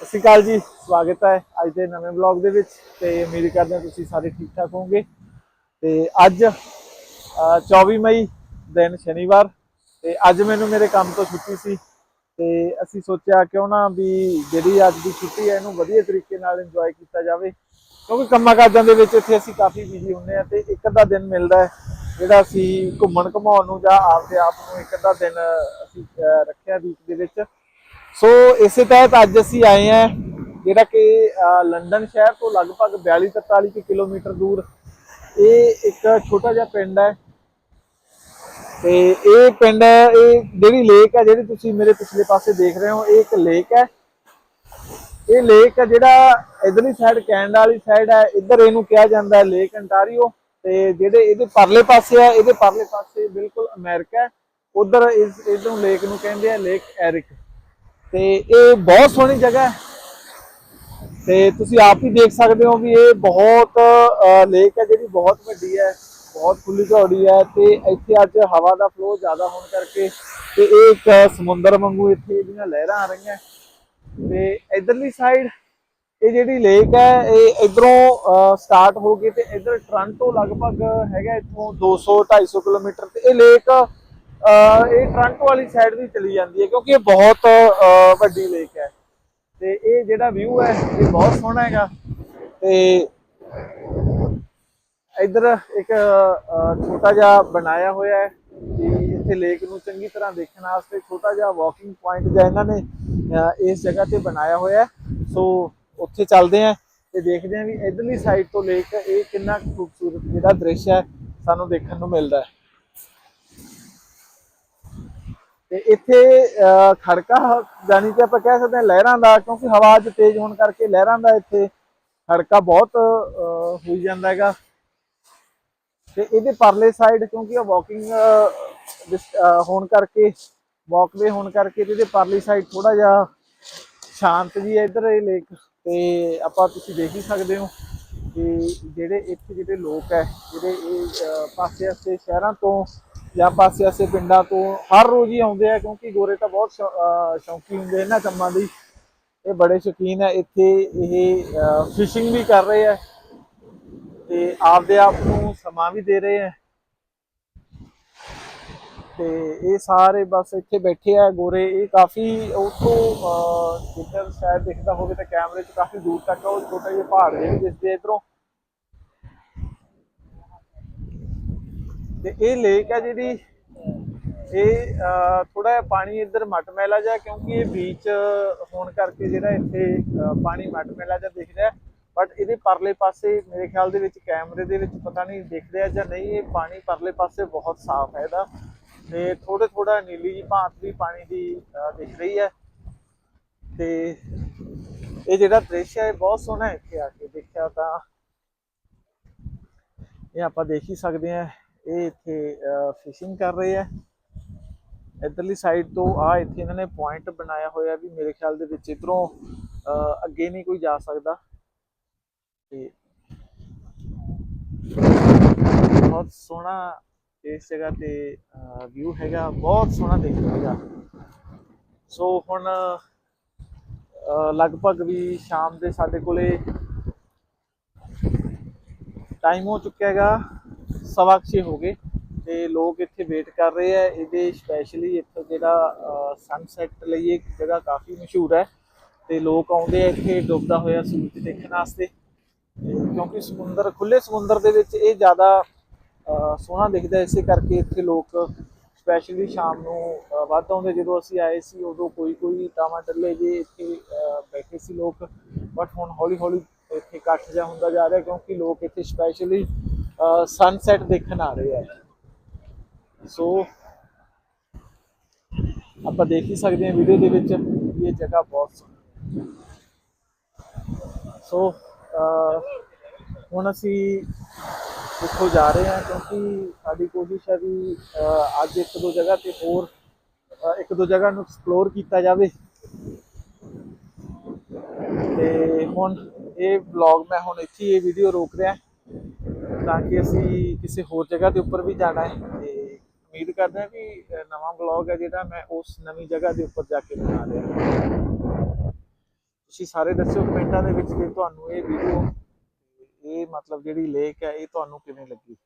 ਸਤਿ ਸ਼੍ਰੀ ਅਕਾਲ ਜੀ ਸਵਾਗਤ ਹੈ ਅੱਜ ਦੇ ਨਵੇਂ ਵਲੌਗ ਦੇ ਵਿੱਚ ਤੇ ਉਮੀਦ ਕਰਦੇ ਹਾਂ ਤੁਸੀਂ ਸਾਰੇ ਠੀਕ ਠਾਕ ਹੋਵੋਗੇ। ਤੇ ਅੱਜ ਅਹ, 24 ਮਈ ਦਿਨ ਸ਼ਨੀਵਾਰ ਤੇ ਅੱਜ ਮੈਨੂੰ ਮੇਰੇ ਕੰਮ ਤੋਂ ਛੁੱਟੀ ਸੀ ਤੇ ਅਸੀਂ ਸੋਚਿਆ ਕਿਉਂ ਨਾ ਵੀ ਜਿਹੜੀ ਅੱਜ ਦੀ ਛੁੱਟੀ ਹੈ ਇਹਨੂੰ ਵਧੀਆ ਤਰੀਕੇ ਨਾਲ ਇੰਜੋਏ ਕੀਤਾ ਜਾਵੇ। ਕਿਉਂਕਿ ਕੰਮਾਂ ਕਾਜਾਂ ਦੇ ਵਿੱਚ ਇੱਥੇ ਅਸੀਂ ਕਾਫੀ ਬਿਜ਼ੀ ਹੁੰਦੇ ਆ ਤੇ ਇੱਕ ਅੱਧਾ ਦਿਨ ਮਿਲਦਾ ਹੈ ਜਿਹੜਾ ਅਸੀਂ ਘੁੰਮਣ ਘਮਾਉਣ ਨੂੰ ਜਾਂ ਆਪਦੇ ਆਪ ਨੂੰ ਇੱਕ ਅੱਧਾ ਦਿਨ ਅਸੀਂ ਰੱਖਿਆ ਵੀਕ ਦੇ ਵਿੱਚ। ਸੋ ਇਸੇ ਤਹਿਤ ਅੱਜ ਅਸੀਂ ਆਏ ਹਾਂ ਜਿਹੜਾ ਕਿ ਲੰਡਨ ਸ਼ਹਿਰ ਤੋਂ ਲਗਭਗ 42 43 ਕੁ ਕਿਲੋਮੀਟਰ ਦੂਰ। ਇਹ ਇੱਕ ਛੋਟਾ ਜਿਹਾ ਪਿੰਡ ਹੈ। ਤੇ ਇਹ ਪਿੰਡ, ਇਹ ਜਿਹੜੀ ਲੇਕ ਹੈ, ਜਿਹੜੀ ਤੁਸੀਂ ਮੇਰੇ ਪਿਛਲੇ ਪਾਸੇ ਦੇਖ ਰਹੇ ਹੋ, ਇਹ ਇੱਕ ਲੇਕ ਹੈ। ਇਹ ਲੇਕ ਹੈ ਜਿਹੜਾ ਇਧਰਲੀ ਸਾਈਡ ਕੈਨੇਡਾ ਵਾਲੀ ਸਾਈਡ ਹੈ। ਇੱਧਰ ਇਹਨੂੰ ਕਿਹਾ ਜਾਂਦਾ ਹੈ ਲੇਕ ਅੰਟਾਰੀਓ ਤੇ ਜਿਹੜੇ ਇਹਦੇ ਪਰਲੇ ਪਾਸੇ ਹੈ, ਇਹਦੇ ਪਰਲੇ ਪਾਸੇ ਬਿਲਕੁਲ ਅਮਰੀਕਾ ਹੈ। ਉਧਰ ਇਸ ਇਹਨੂੰ ਲੇਕ ਨੂੰ ਕਹਿੰਦੇ ਆ ਲੇਕ ਐਰਿਕ ਤੇ ਇਹ ਬਹੁਤ ਸੋਹਣੀ ਜਗ੍ਹਾ ਹੈ। ਤੇ ਤੁਸੀਂ ਆਪ ਹੀ ਦੇਖ ਸਕਦੇ ਹੋ ਵੀ ਇਹ ਬਹੁਤ ਲੇਕ ਹੈ ਜਿਹੜੀ ਬਹੁਤ ਵੱਡੀ ਹੈ, ਬਹੁਤ ਖੁੱਲੀ ਚੌੜੀ ਹੈ ਤੇ ਇੱਥੇ ਅੱਜ ਹਵਾ ਦਾ ਫਲੋ ਜ਼ਿਆਦਾ ਹੋਣ ਕਰਕੇ ਤੇ ਇਹ ਇੱਕ ਸਮੁੰਦਰ ਵਾਂਗੂ ਇੱਥੇ ਇਹਦੀਆਂ ਲਹਿਰਾਂ ਆ ਰਹੀਆਂ। ਤੇ ਇਧਰਲੀ ਸਾਈਡ ਇਹ ਜਿਹੜੀ ਲੇਕ ਹੈ, ਇਹ ਇਧਰੋਂ ਸਟਾਰਟ ਹੋ ਗਈ ਤੇ ਇਧਰ ਟ੍ਰਾਂਟੋ ਲਗਭਗ ਹੈਗਾ ਇੱਥੋਂ 200 250 ਕਿਲੋਮੀਟਰ ਤੇ ਇਹ ਲੇਕ ਇਹ ਟ੍ਰਾਂਟੋ ਵਾਲੀ ਸਾਈਡ ਵੀ ਚਲੀ ਜਾਂਦੀ ਹੈ ਕਿਉਂਕਿ ਇਹ ਬਹੁਤ ਵੱਡੀ ਲੇਕ ਹੈ। ਤੇ ਇਹ ਜਿਹੜਾ ਵਿਊ ਹੈ, ਇਹ ਬਹੁਤ ਸੋਹਣਾ ਹੈਗਾ। ਤੇ ਇਧਰ ਇੱਕ ਛੋਟਾ ਜਿਹਾ ਬਣਾਇਆ ਹੋਇਆ ਹੈ ਕਿ ਇੱਥੇ ਲੇਕ ਨੂੰ ਚੰਗੀ ਤਰ੍ਹਾਂ ਦੇਖਣ ਵਾਸਤੇ ਛੋਟਾ ਜਿਹਾ ਵਾਕਿੰਗ ਪੁਆਇੰਟ ਜਿਹਾ ਇਹਨਾਂ ਨੇ ਇਸ ਜਗ੍ਹਾ ਤੇ ਬਣਾਇਆ ਹੋਇਆ ਹੈ। ਸੋ ਉੱਥੇ ਚੱਲਦੇ ਆਂ ਤੇ ਦੇਖਦੇ ਆਂ ਵੀ ਇਧਰਲੀ ਸਾਈਡ ਤੋਂ ਲੇਕ ਇਹ ਕਿੰਨਾ ਕੁ ਖੂਬਸੂਰਤ ਜਿਹੜਾ ਦ੍ਰਿਸ਼ ਹੈ ਸਾਨੂੰ ਦੇਖਣ ਨੂੰ ਮਿਲਦਾ ਹੈ। ਤੇ ਇੱਥੇ ਅਹ, ਖੜਕਾ ਜਾਨੀ ਕਿ ਆਪਾਂ ਕਹਿ ਸਕਦੇ ਹਾਂ ਲਹਿਰਾਂ ਦਾ ਕਿਉਂਕਿ ਹਵਾ ਅੱਜ ਤੇਜ਼ ਹੋਣ ਕਰਕੇ ਲਹਿਰਾਂ ਦਾ ਇੱਥੇ ਖੜਕਾ ਬਹੁਤ ਅਹ, ਹੋਈ ਜਾਂਦਾ ਹੈਗਾ। ਤੇ ਇਹਦੇ ਪਰਲੇ ਸਾਈਡ ਕਿਉਂਕਿ ਇਹ ਵਾਕਿੰਗ ਹੋਣ ਕਰਕੇ ਵਾਕਵੇ ਹੋਣ ਕਰਕੇ ਤੇ ਇਹਦੇ ਪਰਲੀ ਸਾਈਡ ਥੋੜਾ ਜਿਹਾ ਸ਼ਾਂਤ ਵੀ ਹੈ ਇੱਧਰ ਇਹ ਲੇਕ ਤੇ ਆਪਾਂ ਤੁਸੀਂ ਦੇਖ ਹੀ ਸਕਦੇ ਹੋ ਕਿ ਜਿਹੜੇ ਇੱਥੇ ਜਿਹੜੇ ਲੋਕ ਹੈ ਜਿਹੜੇ ਇਹ ਪਾਸੇ ਆਸੇ ਸ਼ਹਿਰਾਂ ਤੋਂ ਜਾਂ ਪਾਸੇ ਆਸੇ ਪਿੰਡਾਂ ਤੋਂ ਹਰ ਰੋਜ਼ ਹੀ ਆਉਂਦੇ ਆ ਕਿਉਂਕਿ ਗੋਰੇ ਤਾਂ ਬਹੁਤ ਸ਼ੌ- ਅਹ, ਸ਼ੌਂਕੀ ਹੁੰਦੇ ਇਹਨਾਂ ਕੰਮਾਂ ਦੀ ਇਹ ਬੜੇ ਸ਼ੌਕੀਨ ਹੈ ਇੱਥੇ ਇਹ ਫਿਸ਼ਿੰਗ ਵੀ ਕਰ ਰਹੇ ਆ ਤੇ ਆਪਦੇ ਆਪ ਨੂੰ ਸਮਾਂ ਵੀ ਦੇ ਰਹੇ ਆ। ਤੇ ਇਹ ਸਾਰੇ ਬਸ ਇੱਥੇ ਬੈਠੇ ਆ ਗੋਰੇ ਇਹ ਕਾਫੀ ਉਤੋਂ ਜਿੱਧਰ ਸ਼ਾਇਦ ਦਿਖਦਾ ਹੋਵੇ ਤਾਂ ਕੈਮਰੇ 'ਚ ਕਾਫੀ ਦੂਰ ਤੱਕ ਉਹ ਛੋਟਾ ਜਿਹਾ ਪਹਾੜ ਨੇ ਦਿਸਦੇ ਇਧਰੋਂ ਤੇ ਇਹ ਲੇਕ ਹੈ ਜਿਹੜੀ ਇਹ ਥੋੜਾ ਜਿਹਾ ਪਾਣੀ ਇੱਧਰ ਮਟਮੈਲਾ ਜਿਹਾ ਕਿਉਂਕਿ ਇਹ ਬੀਚ ਹੋਣ ਕਰਕੇ ਜਿਹੜਾ ਇੱਥੇ ਅਹ, ਪਾਣੀ ਮਟਮੈਲਾ ਜਿਹਾ ਦਿਖ ਰਿਹਾ। ਬਟ ਇਹਦੇ ਪਰਲੇ ਪਾਸੇ ਮੇਰੇ ਖਿਆਲ ਦੇ ਵਿੱਚ ਕੈਮਰੇ ਦੇ ਵਿੱਚ ਪਤਾ ਨਹੀਂ ਦਿਖ ਰਿਹਾ ਜਾਂ ਨਹੀਂ ਇਹ ਪਾਣੀ ਪਰਲੇ ਪਾਸੇ ਬਹੁਤ ਸਾਫ਼ ਹੈ ਇਹਦਾ। ਤੇ ਥੋੜੇ ਥੋੜਾ ਨੀਲੀ ਜੀ ਭਾਂਤ ਵੀ ਪਾਣੀ ਦੀ ਦਿਖ ਰਹੀ ਹੈ। ਤੇ ਇਹ ਜਿਹੜਾ ਦ੍ਰਿਸ਼ ਹੈ ਇਹ ਬਹੁਤ ਸੋਹਣਾ ਇੱਥੇ ਆ ਕੇ ਦੇਖਿਆ ਤਾਂ। ਇਹ ਆਪਾਂ ਦੇਖ ਹੀ ਸਕਦੇ ਹਾਂ। ਇਹ ਇੱਥੇ ਫਿਸ਼ਿੰਗ ਕਰ ਰਹੇ ਆ। ਇਧਰਲੀ ਸਾਈਡ ਤੋਂ ਆ, ਇੱਥੇ ਇਹਨਾਂ ਨੇ ਪੁਆਇੰਟ ਬਣਾਇਆ ਹੋਇਆ ਵੀ ਮੇਰੇ ਖਿਆਲ ਦੇ ਵਿੱਚ ਇਧਰੋਂ ਅੱਗੇ ਨਹੀਂ ਕੋਈ ਜਾ ਸਕਦਾ। ਤੇ ਬਹੁਤ ਸੋਹਣਾ ਇਸ ਜਗ੍ਹਾ ਤੇ ਵਿਊ ਹੈਗਾ। ਬਹੁਤ ਸੋਹਣਾ ਦਿਖਦਾ ਹੈਗਾ ਸੋ ਹੁਣ ਲਗਭਗ ਵੀ ਸ਼ਾਮ ਦੇ ਸਾਡੇ ਕੋਲੇ ਟਾਈਮ ਹੋ ਚੁੱਕਿਆ ਹੈਗਾ। ਸਵਾ ਛੇ ਹੋ ਗਏ ਤੇ ਲੋਕ ਇੱਥੇ ਵੇਟ ਕਰ ਰਹੇ ਆ। ਇਹਦੇ ਸਪੈਸ਼ਲੀ ਇੱਥੇ ਜਿਹੜਾ ਸਨਸੈਟ ਲਈ ਇੱਕ ਜਗ੍ਹਾ ਕਾਫੀ ਮਸ਼ਹੂਰ ਹੈ ਤੇ ਲੋਕ ਆਉਂਦੇ ਆ ਇੱਥੇ, ਡੁੱਬਦਾ ਹੋਇਆ ਸੂਰਜ ਦੇਖਣ ਵਾਸਤੇ। ਤੇ ਕਿਉਂਕਿ ਸਮੁੰਦਰ ਖੁੱਲੇ ਸਮੁੰਦਰ ਦੇ ਵਿੱਚ ਇਹ ਜ਼ਿਆਦਾ ਸੋਹਣਾ ਦਿਖਦਾ, ਇਸੇ ਕਰਕੇ ਇੱਥੇ ਲੋਕ ਸਪੈਸ਼ਲੀ ਸ਼ਾਮ ਨੂੰ ਵੱਧ ਆਉਂਦੇ। ਜਦੋਂ ਅਸੀਂ ਆਏ ਸੀ, ਉਦੋਂ ਕੋਈ ਕੋਈ ਟਾਵਾਂ ਟੱਲੇ ਜੇ ਇੱਥੇ ਬੈਠੇ ਸੀ ਲੋਕ। ਬਟ ਹੁਣ ਹੌਲੀ ਹੌਲੀ ਇੱਥੇ ਇਕੱਠ ਜਾ ਹੁੰਦਾ ਜਾ ਰਿਹਾ ਕਿਉਂਕਿ ਲੋਕ ਇੱਥੇ ਸਪੈਸ਼ਲੀ ਸਨਸੈਟ ਦੇਖਣ ਆ ਰਹੇ ਆ। ਸੋ ਆਪਾਂ ਦੇਖ ਹੀ ਸਕਦੇ ਹਾਂ ਵੀਡੀਓ ਦੇ ਵਿੱਚ ਵੀ ਇਹ ਜਗ੍ਹਾ ਬਹੁਤ ਸੋਹਣੀ ਸੋ ਹੁਣ ਅਸੀਂ ਇੱਥੋਂ ਜਾ ਰਹੇ ਹਾਂ ਕਿਉਂਕਿ ਸਾਡੀ ਕੋਸ਼ਿਸ਼ ਹੈ ਵੀ ਅੱਜ ਇੱਕ ਦੋ ਜਗ੍ਹਾ ਤੇ ਹੋਰ ਇੱਕ ਦੋ ਜਗ੍ਹਾ ਨੂੰ ਐਕਸਪਲੋਰ ਕੀਤਾ ਜਾਵੇ। ਤੇ ਹੁਣ ਇਹ ਵਲੌਗ ਮੈਂ ਹੁਣ ਇੱਥੇ ਇਹ ਵੀਡੀਓ ਰੋਕ ਰਿਹਾ। ਤਾਂ ਕਿ ਅਸੀਂ ਕਿਸੇ ਹੋਰ ਜਗ੍ਹਾ ਦੇ ਉੱਪਰ ਵੀ ਜਾਣਾ ਹੈ। ਤੇ ਉਮੀਦ ਕਰਦਾ ਹਾਂ ਵੀ ਨਵਾਂ ਵਲੌਗ ਹੈ ਜਿਹੜਾ ਮੈਂ ਉਸ ਨਵੀਂ ਜਗ੍ਹਾ ਦੇ ਉੱਪਰ ਜਾ ਕੇ ਬਣਾ ਲਿਆ ਤੁਸੀਂ ਸਾਰੇ ਦੱਸਿਓ ਕਮੈਂਟਾਂ ਦੇ ਵਿੱਚ ਕਿ ਤੁਹਾਨੂੰ ਇਹ ਵੀਡੀਓ ਇਹ ਮਤਲਬ ਜਿਹੜੀ ਲੇਕ ਹੈ, ਇਹ ਤੁਹਾਨੂੰ ਕਿਵੇਂ ਲੱਗੀ?